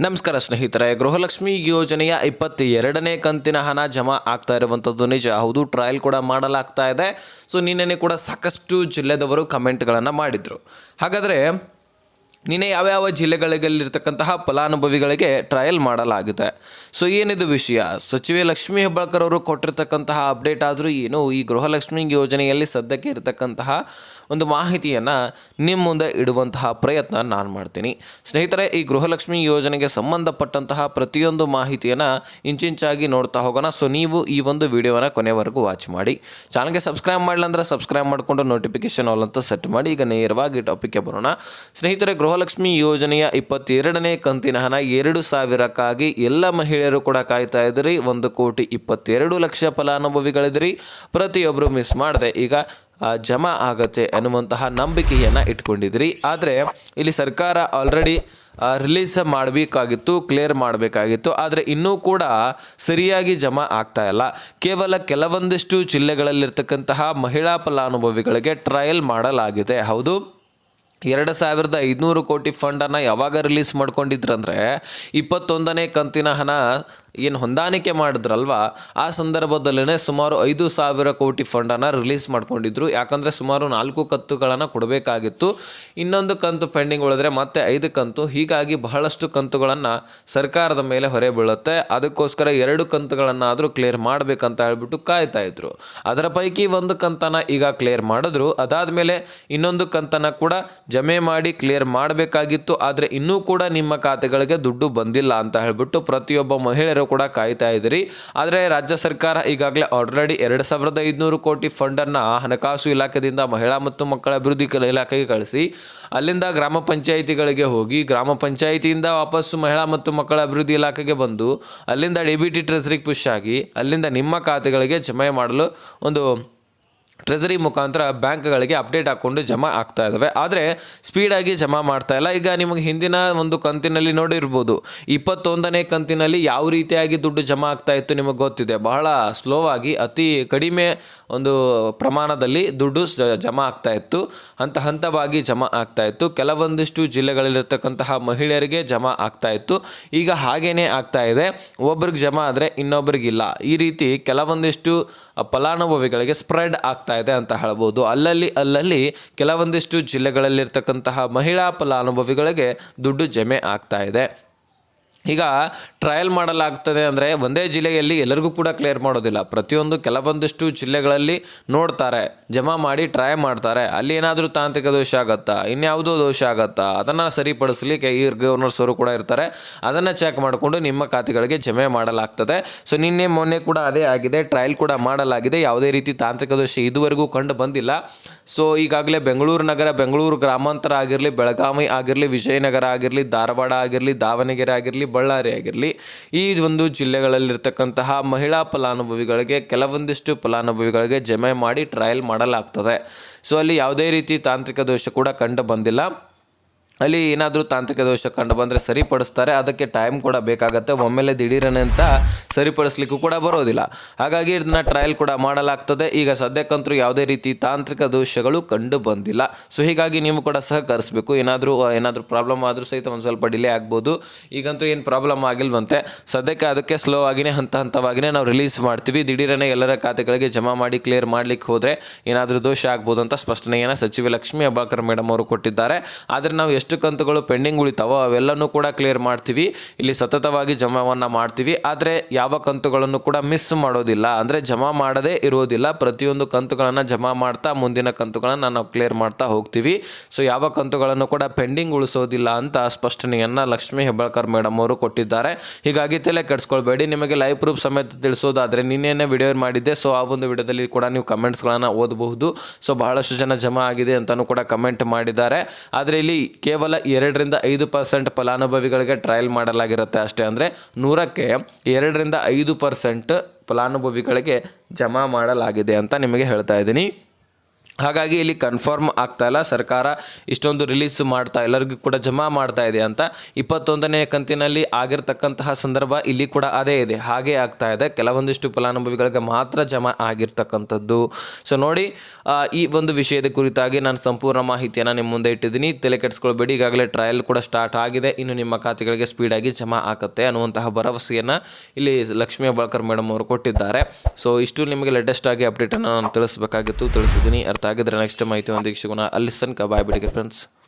ನಮಸ್ಕಾರ ಸ್ನೇಹಿತರೆ, ಗೃಹಲಕ್ಷ್ಮಿ ಯೋಜನೆಯ ಇಪ್ಪತ್ತ ಎರಡನೇ ಕಂತಿನ ಹಣ ಜಮಾ ಆಗ್ತಾ ಇರುವಂಥದ್ದು ನಿಜ. ಹೌದು ಟ್ರಯಲ್ ಕೂಡ ಮಾಡಲಾಗ್ತಾ ಇದೆ. ಸೊ ನಿನ್ನೆ ಕೂಡ ಸಾಕಷ್ಟು ಜಿಲ್ಲೆದವರು ಕಮೆಂಟ್ಗಳನ್ನು ಮಾಡಿದರು. ಹಾಗಾದರೆ ನಿನ್ನೆ ಯಾವ್ಯಾವ ಜಿಲ್ಲೆಗಳಿಗಲ್ಲಿರ್ತಕ್ಕಂತಹ ಫಲಾನುಭವಿಗಳಿಗೆ ಟ್ರಯಲ್ ಮಾಡಲಾಗಿದೆ. ಸೊ ಏನಿದು ವಿಷಯ? ಸಚಿವೆ ಲಕ್ಷ್ಮಿ ಹೆಬ್ಬಾಳ್ಕರ್ ಅವರು ಕೊಟ್ಟಿರ್ತಕ್ಕಂತಹ ಅಪ್ಡೇಟ್ ಆದರೂ ಏನು? ಈ ಗೃಹಲಕ್ಷ್ಮಿ ಯೋಜನೆಯಲ್ಲಿ ಸದ್ಯಕ್ಕೆ ಇರತಕ್ಕಂತಹ ಒಂದು ಮಾಹಿತಿಯನ್ನು ನಿಮ್ಮ ಮುಂದೆ ಇಡುವಂತಹ ಪ್ರಯತ್ನ ನಾನು ಮಾಡ್ತೀನಿ. ಸ್ನೇಹಿತರೆ, ಈ ಗೃಹಲಕ್ಷ್ಮಿ ಯೋಜನೆಗೆ ಸಂಬಂಧಪಟ್ಟಂತಹ ಪ್ರತಿಯೊಂದು ಮಾಹಿತಿಯನ್ನು ಇಂಚಿಂಚಾಗಿ ನೋಡ್ತಾ ಹೋಗೋಣ. ಸೊ ನೀವು ಈ ಒಂದು ವಿಡಿಯೋನ ಕೊನೆವರೆಗೂ ವಾಚ್ ಮಾಡಿ. ಚಾನಲ್ಗೆ ಸಬ್ಸ್ಕ್ರೈಬ್ ಮಾಡಲಿಲ್ಲ ಅಂದರೆ ಸಬ್ಸ್ಕ್ರೈಬ್ ಮಾಡಿಕೊಂಡು ನೋಟಿಫಿಕೇಶನ್ ಆಲ್ ಅಂತ ಸೆಟ್ ಮಾಡಿ. ಈಗ ನೇರವಾಗಿ ಟಾಪಿಕ್ಗೆ ಬರೋಣ. ಸ್ನೇಹಿತರೆ ಗೃಹಲಕ್ಷ್ಮಿ ಯೋಜನೆಯ ಇಪ್ಪತ್ತೆರಡನೇ ಕಂತಿನ ಹಣ ಎರಡು ಸಾವಿರಕ್ಕಾಗಿ ಎಲ್ಲ ಮಹಿಳೆಯರು ಕೂಡ ಕಾಯ್ತಾ ಇದ್ರಿ. ಒಂದು ಕೋಟಿ ಇಪ್ಪತ್ತೆರಡು ಲಕ್ಷ ಫಲಾನುಭವಿಗಳಿದ್ರಿ. ಪ್ರತಿಯೊಬ್ಬರು ಮಿಸ್ ಮಾಡಿದೆ. ಈಗ ಜಮಾ ಆಗತ್ತೆ ಅನ್ನುವಂತಹ ನಂಬಿಕೆಯನ್ನು ಇಟ್ಕೊಂಡಿದ್ರಿ. ಆದರೆ, ಇಲ್ಲಿ ಸರ್ಕಾರ ಆಲ್ರೆಡಿ ರಿಲೀಸ್ ಮಾಡಬೇಕಾಗಿತ್ತು ಕ್ಲಿಯರ್ ಮಾಡಬೇಕಾಗಿತ್ತು. ಆದರೆ ಇನ್ನೂ ಕೂಡ ಸರಿಯಾಗಿ ಜಮಾ ಆಗ್ತಾ ಇಲ್ಲ. ಕೇವಲ ಕೆಲವೊಂದಿಷ್ಟು ಜಿಲ್ಲೆಗಳಲ್ಲಿರ್ತಕ್ಕಂತಹ ಮಹಿಳಾ ಫಲಾನುಭವಿಗಳಿಗೆ ಟ್ರಯಲ್ ಮಾಡಲಾಗಿದೆ. ಹೌದು? ಎರಡು ಸಾವಿರದ ಐದುನೂರು ಕೋಟಿ ಫಂಡನ್ನು ಯಾವಾಗ ರಿಲೀಸ್ ಮಾಡ್ಕೊಂಡಿದ್ರಂದ್ರೆ ಇಪ್ಪತ್ತೊಂದನೇ ಕಂತಿನ ಹಣ ಏನು ಹೊಂದಾಣಿಕೆ ಮಾಡಿದ್ರಲ್ವ? ಆ ಸಂದರ್ಭದಲ್ಲೇ ಸುಮಾರು ಐದು ಸಾವಿರ ಕೋಟಿ ಫಂಡನ್ನು ರಿಲೀಸ್ ಮಾಡ್ಕೊಂಡಿದ್ರು. ಯಾಕಂದರೆ ಸುಮಾರು ನಾಲ್ಕು ಕಂತುಗಳನ್ನು ಕೊಡಬೇಕಾಗಿತ್ತು. ಇನ್ನೊಂದು ಕಂತು ಪೆಂಡಿಂಗ್ ಉಳಿದ್ರೆ ಮತ್ತೆ ಐದು ಕಂತು. ಹೀಗಾಗಿ ಬಹಳಷ್ಟು ಕಂತುಗಳನ್ನು ಸರ್ಕಾರದ ಮೇಲೆ ಹೊರೆ ಬೀಳುತ್ತೆ. ಅದಕ್ಕೋಸ್ಕರ ಎರಡು ಕಂತುಗಳನ್ನಾದರೂ ಕ್ಲಿಯರ್ ಮಾಡಬೇಕಂತ ಹೇಳ್ಬಿಟ್ಟು ಕಾಯ್ತಾ ಇದ್ರು. ಅದರ ಪೈಕಿ ಒಂದು ಕಂತನ ಈಗ ಕ್ಲಿಯರ್ ಮಾಡಿದ್ರು. ಅದಾದ ಮೇಲೆ ಇನ್ನೊಂದು ಕಂತನ ಕೂಡ ಜಮೆ ಮಾಡಿ ಕ್ಲಿಯರ್ ಮಾಡಬೇಕಾಗಿತ್ತು, ಆದರೆ ಇನ್ನೂ ಕೂಡ ನಿಮ್ಮ ಖಾತೆಗಳಿಗೆ ದುಡ್ಡು ಬಂದಿಲ್ಲ ಅಂತ ಹೇಳಿಬಿಟ್ಟು ಪ್ರತಿಯೊಬ್ಬ ಮಹಿಳೆಯರು ಕೂಡ ಕಾಯ್ತಾ ಇದ್ದೀರಿ. ಆದರೆ ರಾಜ್ಯ ಸರ್ಕಾರ ಈಗಾಗಲೇ ಆಲ್ರೆಡಿ ಎರಡು ಸಾವಿರದ ಐದುನೂರು ಕೋಟಿ ಫಂಡನ್ನು ಹಣಕಾಸು ಇಲಾಖೆಯಿಂದ ಮಹಿಳಾ ಮತ್ತು ಮಕ್ಕಳ ಅಭಿವೃದ್ಧಿ ಇಲಾಖೆಗೆ ಕಳಿಸಿ. ಅಲ್ಲಿಂದ ಗ್ರಾಮ ಪಂಚಾಯಿತಿಗಳಿಗೆ ಹೋಗಿ ಗ್ರಾಮ ಪಂಚಾಯಿತಿಯಿಂದ ವಾಪಸ್ಸು ಮಹಿಳಾ ಮತ್ತು ಮಕ್ಕಳ ಅಭಿವೃದ್ಧಿ ಇಲಾಖೆಗೆ ಬಂದು, ಅಲ್ಲಿಂದ ಡಿ ಬಿ ಟಿ ಟ್ರೆಸರಿಗೆ ಪುಷ್ ಆಗಿ, ಅಲ್ಲಿಂದ ನಿಮ್ಮ ಖಾತೆಗಳಿಗೆ ಜಮೆ ಮಾಡಲು ಒಂದು ಟ್ರೆಸರಿ ಮುಖಾಂತರ ಬ್ಯಾಂಕ್ಗಳಿಗೆ ಅಪ್ಡೇಟ್ ಹಾಕ್ಕೊಂಡು ಜಮಾ ಆಗ್ತಾ ಇದ್ದಾವೆ ಆದರೆ ಸ್ಪೀಡಾಗಿ ಜಮಾ ಮಾಡ್ತಾ ಇಲ್ಲ. ಈಗ ನಿಮಗೆ ಹಿಂದಿನ ಒಂದು ಕಂತಿನಲ್ಲಿ ನೋಡಿರ್ಬೋದು. ಇಪ್ಪತ್ತೊಂದನೇ ಕಂತಿನಲ್ಲಿ ಯಾವ ರೀತಿಯಾಗಿ ದುಡ್ಡು ಜಮಾ ಆಗ್ತಾ ಇತ್ತು ನಿಮಗೆ ಗೊತ್ತಿದೆ. ಬಹಳ ಸ್ಲೋ ಆಗಿ ಅತಿ ಕಡಿಮೆ ಒಂದು ಪ್ರಮಾಣದಲ್ಲಿ ದುಡ್ಡು ಜಮಾ ಆಗ್ತಾ ಇತ್ತು. ಹಂತ ಹಂತವಾಗಿ ಜಮಾ ಆಗ್ತಾ ಇತ್ತು. ಕೆಲವೊಂದಿಷ್ಟು ಜಿಲ್ಲೆಗಳಲ್ಲಿರ್ತಕ್ಕಂತಹ ಮಹಿಳೆಯರಿಗೆ ಜಮಾ ಆಗ್ತಾ ಇತ್ತು. ಈಗ ಹಾಗೇನೇ ಆಗ್ತಾ ಇದೆ. ಒಬ್ರಿಗೆ ಜಮಾ ಆದರೆ ಇನ್ನೊಬ್ರಿಗಿಲ್ಲ. ಈ ರೀತಿ ಕೆಲವೊಂದಿಷ್ಟು ಫಲಾನುಭವಿಗಳಿಗೆ ಸ್ಪ್ರೆಡ್ ಆಗ್ತಾ ಇದೆ ಅಂತ ಹೇಳ್ಬೋದು. ಅಲ್ಲಲ್ಲಿ ಅಲ್ಲಲ್ಲಿ ಕೆಲವೊಂದಿಷ್ಟು ಜಿಲ್ಲೆಗಳಲ್ಲಿರ್ತಕ್ಕಂತಹ ಮಹಿಳಾ ಫಲಾನುಭವಿಗಳಿಗೆ ದುಡ್ಡು ಜಮೆ ಆಗ್ತಾ ಇದೆ. ಈಗ ಟ್ರಯಲ್ ಮಾಡಲಾಗ್ತದೆ ಅಂದರೆ ಒಂದೇ ಜಿಲ್ಲೆಯಲ್ಲಿ ಎಲ್ಲರಿಗೂ ಕೂಡ ಕ್ಲಿಯರ್ ಮಾಡೋದಿಲ್ಲ. ಪ್ರತಿಯೊಂದು ಕೆಲವೊಂದಿಷ್ಟು ಜಿಲ್ಲೆಗಳಲ್ಲಿ ನೋಡ್ತಾರೆ, ಜಮಾ ಮಾಡಿ ಟ್ರೈ ಮಾಡ್ತಾರೆ. ಅಲ್ಲಿ ಏನಾದರೂ ತಾಂತ್ರಿಕ ದೋಷ ಆಗತ್ತಾ? ಇನ್ಯಾವುದೋ ದೋಷ ಆಗತ್ತಾ? ಅದನ್ನು ಸರಿಪಡಿಸಲಿಕ್ಕೆ ಈ ಗವರ್ನರ್ಸ್ ಅವರು ಕೂಡ ಇರ್ತಾರೆ. ಅದನ್ನು ಚೆಕ್ ಮಾಡಿಕೊಂಡು ನಿಮ್ಮ ಖಾತೆಗಳಿಗೆ ಜಮೆ ಮಾಡಲಾಗ್ತದೆ. ಸೊ ನಿನ್ನೆ ಮೊನ್ನೆ ಕೂಡ ಅದೇ ಆಗಿದೆ. ಟ್ರಯಲ್ ಕೂಡ ಮಾಡಲಾಗಿದೆ. ಯಾವುದೇ ರೀತಿ ತಾಂತ್ರಿಕ ದೋಷ ಇದುವರೆಗೂ ಕಂಡು ಬಂದಿಲ್ಲ. ಸೊ ಈಗಾಗಲೇ ಬೆಂಗಳೂರು ನಗರ, ಬೆಂಗಳೂರು ಗ್ರಾಮಾಂತರ ಆಗಿರಲಿ, ಬೆಳಗಾವಿ ಆಗಿರಲಿ, ವಿಜಯನಗರ ಆಗಿರಲಿ, ಧಾರವಾಡ ಆಗಿರಲಿ, ದಾವಣಗೆರೆ ಆಗಿರಲಿ, ಬಳ್ಳಾರಿ ಆಗಿರಲಿ, ಈ ಒಂದು ಜಿಲ್ಲೆಗಳಲ್ಲಿರ್ತಕ್ಕಂತಹ ಮಹಿಳಾ ಫಲಾನುಭವಿಗಳಿಗೆ, ಕೆಲವೊಂದಿಷ್ಟು ಫಲಾನುಭವಿಗಳಿಗೆ ಜಮೆ ಮಾಡಿ ಟ್ರಯಲ್ ಮಾಡಲಾಗ್ತದೆ. ಸೊ ಅಲ್ಲಿ ಯಾವುದೇ ರೀತಿ ತಾಂತ್ರಿಕ ದೋಷ ಕೂಡ ಕಂಡು ಬಂದಿಲ್ಲ. ಅಲ್ಲಿ ಏನಾದರೂ ತಾಂತ್ರಿಕ ದೋಷ ಕಂಡು ಬಂದರೆ ಸರಿಪಡಿಸ್ತಾರೆ. ಅದಕ್ಕೆ ಟೈಮ್ ಕೂಡ ಬೇಕಾಗುತ್ತೆ. ಒಮ್ಮೆಲೆ ದಿಢೀರನೆ ಅಂತ ಸರಿಪಡಿಸ್ಲಿಕ್ಕೂ ಕೂಡ ಬರೋದಿಲ್ಲ. ಹಾಗಾಗಿ ಇದನ್ನ ಟ್ರಯಲ್ ಕೂಡ ಮಾಡಲಾಗ್ತದೆ. ಈಗ ಸದ್ಯಕ್ಕಂತೂ ಯಾವುದೇ ರೀತಿ ತಾಂತ್ರಿಕ ದೋಷಗಳು ಕಂಡು ಬಂದಿಲ್ಲ. ಸೊ ಹೀಗಾಗಿ ನೀವು ಕೂಡ ಸಹಕರಿಸಬೇಕು. ಏನಾದರೂ ಏನಾದರೂ ಪ್ರಾಬ್ಲಮ್ ಆದರೂ ಸಹಿತ ಒಂದು ಸ್ವಲ್ಪ ಡಿಲೇ ಆಗ್ಬೋದು. ಈಗಂತೂ ಏನು ಪ್ರಾಬ್ಲಮ್ ಆಗಿಲ್ವಂತೆ. ಸದ್ಯಕ್ಕೆ ಅದಕ್ಕೆ ಸ್ಲೋ ಆಗಿನೇ, ಹಂತ ಹಂತವಾಗಿನೇ ನಾವು ರಿಲೀಸ್ ಮಾಡ್ತೀವಿ. ದಿಢೀರನೆ ಎಲ್ಲರ ಖಾತೆಗಳಿಗೆ ಜಮಾ ಮಾಡಿ ಕ್ಲಿಯರ್ ಮಾಡ್ಲಿಕ್ಕೆ ಹೋದರೆ ಏನಾದರೂ ದೋಷ ಆಗ್ಬೋದು ಅಂತ ಸ್ಪಷ್ಟನೆಯನ್ನು ಸಚಿವೆ ಲಕ್ಷ್ಮೀ ಅಬಾಕರ್ ಮೇಡಮ್ ಅವರು ಕೊಟ್ಟಿದ್ದಾರೆ. ಆದರೆ ನಾವು ಎಷ್ಟು ಕಂತುಗಳು ಪೆಂಡಿಂಗ್ ಉಳಿತಾವೋ ಅವೆಲ್ಲನೂ ಕೂಡ ಕ್ಲಿಯರ್ ಮಾಡ್ತೀವಿ. ಇಲ್ಲಿ ಸತತವಾಗಿ ಜಮಾವನ್ನು ಮಾಡ್ತೀವಿ. ಆದರೆ ಯಾವ ಕಂತುಗಳನ್ನು ಕೂಡ ಮಿಸ್ ಮಾಡೋದಿಲ್ಲ. ಅಂದರೆ ಜಮಾ ಮಾಡದೇ ಇರೋದಿಲ್ಲ. ಪ್ರತಿಯೊಂದು ಕಂತುಗಳನ್ನು ಜಮಾ ಮಾಡ್ತಾ ಮುಂದಿನ ಕಂತುಗಳನ್ನು ನಾವು ಕ್ಲಿಯರ್ ಮಾಡ್ತಾ ಹೋಗ್ತೀವಿ. ಸೊ ಯಾವ ಕಂತುಗಳನ್ನು ಕೂಡ ಪೆಂಡಿಂಗ್ ಉಳಿಸೋದಿಲ್ಲ ಅಂತ ಸ್ಪಷ್ಟನೆಯನ್ನು ಲಕ್ಷ್ಮೀ ಹೆಬ್ಬಾಳ್ಕರ್ ಮೇಡಮ್ ಅವರು ಕೊಟ್ಟಿದ್ದಾರೆ. ಹೀಗಾಗಿ ತಲೆ ಕೆಡಿಸ್ಕೊಳ್ಬೇಡಿ. ನಿಮಗೆ ಲೈವ್ ಪ್ರೂಫ್ ಸಮೇತ ತಿಳಿಸೋದಾದರೆ ನಿನ್ನೆನೇ ವಿಡಿಯೋ ಮಾಡಿದ್ದೆ. ಸೊ ಆ ಒಂದು ವಿಡಿಯೋದಲ್ಲಿ ಕೂಡ ನೀವು ಕಮೆಂಟ್ಸ್ಗಳನ್ನು ಓದಬಹುದು. ಸೊ ಬಹಳಷ್ಟು ಜನ ಜಮಾ ಆಗಿದೆ ಅಂತಲೂ ಕೂಡ ಕಮೆಂಟ್ ಮಾಡಿದ್ದಾರೆ. ಆದರೆ ಇಲ್ಲಿ ಕೇವಲ ಎರಡರಿಂದ ಐದು ಪರ್ಸೆಂಟ್ ಫಲಾನುಭವಿಗಳಿಗೆ ಟ್ರಯಲ್ ಮಾಡಲಾಗಿರುತ್ತೆ ಅಷ್ಟೇ ಅಂದರೆ ನೂರಕ್ಕೆ ಎರಡರಿಂದ ಐದು ಪರ್ಸೆಂಟ್ ಫಲಾನುಭವಿಗಳಿಗೆ ಜಮಾ ಮಾಡಲಾಗಿದೆ ಅಂತ ನಿಮಗೆ ಹೇಳ್ತಾ ಇದ್ದೀನಿ. ಹಾಗಾಗಿ ಇಲ್ಲಿ ಕನ್ಫರ್ಮ್ ಆಗ್ತಾ ಇಲ್ಲ. ಸರ್ಕಾರ ಇಷ್ಟೊಂದು ರಿಲೀಸ್ ಮಾಡ್ತಾ, ಎಲ್ಲರಿಗೂ ಕೂಡ ಜಮಾ ಮಾಡ್ತಾ ಇದೆ ಅಂತ. ಇಪ್ಪತ್ತೊಂದನೇ ಕಂತಿನಲ್ಲಿ ಆಗಿರ್ತಕ್ಕಂತಹ ಸಂದರ್ಭ ಇಲ್ಲಿ ಕೂಡ ಅದೇ ಇದೆ. ಹಾಗೆ ಆಗ್ತಾ ಇದೆ. ಕೆಲವೊಂದಿಷ್ಟು ಫಲಾನುಭವಿಗಳಿಗೆ ಮಾತ್ರ ಜಮಾ ಆಗಿರ್ತಕ್ಕಂಥದ್ದು. ಸೊ ನೋಡಿ ಈ ಒಂದು ವಿಷಯದ ಕುರಿತಾಗಿ ನಾನು ಸಂಪೂರ್ಣ ಮಾಹಿತಿಯನ್ನು ನಿಮ್ಮ ಮುಂದೆ ಇಟ್ಟಿದ್ದೀನಿ. ತಲೆ ಕೆಡಿಸ್ಕೊಳ್ಬೇಡಿ ಈಗಾಗಲೇ ಟ್ರಯಲ್ ಕೂಡ ಸ್ಟಾರ್ಟ್ ಆಗಿದೆ. ಇನ್ನು ನಿಮ್ಮ ಖಾತೆಗಳಿಗೆ ಸ್ಪೀಡಾಗಿ ಜಮಾ ಆಗುತ್ತೆ ಅನ್ನುವಂತಹ ಭರವಸೆಯನ್ನು ಇಲ್ಲಿ ಲಕ್ಷ್ಮೀ ಬಾಳ್ಕರ್ ಮೇಡಮ್ ಅವರು ಕೊಟ್ಟಿದ್ದಾರೆ. ಸೊ ಇಷ್ಟು ನಿಮಗೆ ಲೇಟೆಸ್ಟ್ ಆಗಿ ಅಪ್ಡೇಟನ್ನು ನಾನು ತಿಳಿಸಬೇಕಾಗಿತ್ತು. ತಿಳಿಸಿದ್ದೀನಿ. ಅರ್ಥ ಆಗಿದ್ರೆ ನೆಕ್ಸ್ಟ್ ಮಾಹಿತಿ ಒಂದಿಗೆ ಸಿಗೋಣ ಅಲ್ಲಿ ತನಕ ಬಾಯ್ ಬಿಡಿಗೆ ಫ್ರೆಂಡ್ಸ್